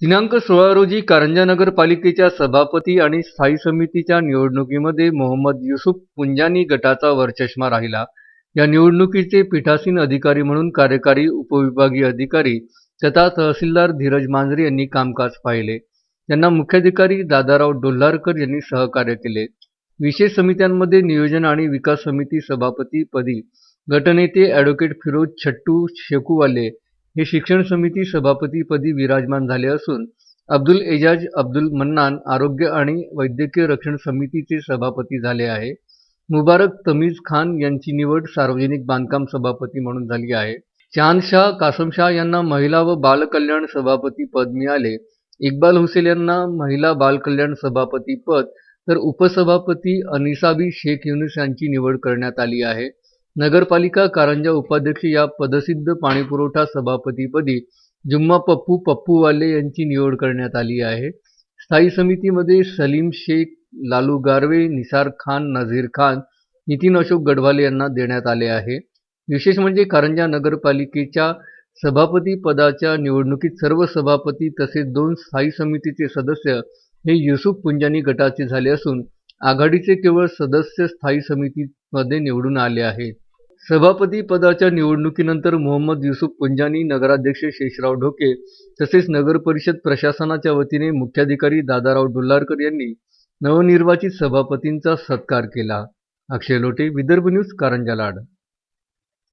दिनांक सोळा रोजी कारंजा नगरपालिकेच्या सभापती आणि स्थायी समितीच्या निवडणुकीमध्ये मोहम्मद युसुफ पुंजानी गटाचा वरचष्मा राहिला. या निवडणुकीचे पीठासीन अधिकारी म्हणून कार्यकारी उपविभागीय अधिकारी तथा तहसीलदार धीरज मांजरे यांनी कामकाज पाहिले. त्यांना मुख्याधिकारी दादाराव डोल्हारकर यांनी सहकार्य केले. विशेष समित्यांमध्ये नियोजन आणि विकास समिती सभापतीपदी गटनेते ॲडव्होकेट फिरोज छट्टू शेकूवाले हे शिक्षण समिती सभापतीपदी विराजमान झाले असून अब्दुल एजाज अब्दुल मन्नान आरोग्य आणि वैद्यकीय रक्षण समितीचे सभापती झाले आहे. मुबारक तमीज खान यांची निवड सार्वजनिक बांधकाम सभापती म्हणून झाली आहे. चांदशाह कासमशाह यांना महिला व बालकल्याण सभापती पद मिळाले. इक्बाल हुसेन यांना महिला बालकल्याण सभापती पद तर उपसभापती अनिसाबी शेख युनुस यांची निवड करण्यात आली आहे. नगरपालिका कारंजा उपाध्यक्ष या पदसिद्ध पाणीपुरवठा सभापतीपदी जुम्मा पप्पू पप्पूवाले यांची निवड करण्यात आली आहे. स्थायी समितीमध्ये सलीम शेख लालू गारवे निसार खान नझीर खान नितीन अशोक गडवाले यांना देण्यात आले आहे. विशेष म्हणजे कारंजा नगरपालिकेच्या सभापती पदाच्या निवडणुकीत सर्व सभापती तसेच दोन स्थायी समितीचे सदस्य हे युसुफ पुंजानी गटाचे झाले असून आघाडीचे केवळ सदस्य स्थायी समितीमध्ये निवडून आले आहेत. सभापती पदाच्या निवडणुकीनंतर मोहम्मद युसुफ पुंजानी नगराध्यक्ष शेषराव ढोके तसेच नगर परिषद प्रशासनाच्या वतीने मुख्याधिकारी दादाराव डुल्लारकर यांनी नवनिर्वाचित सभापतींचा सत्कार केला. अक्षय लोटे विदर्भ न्यूज कारंजा लाड.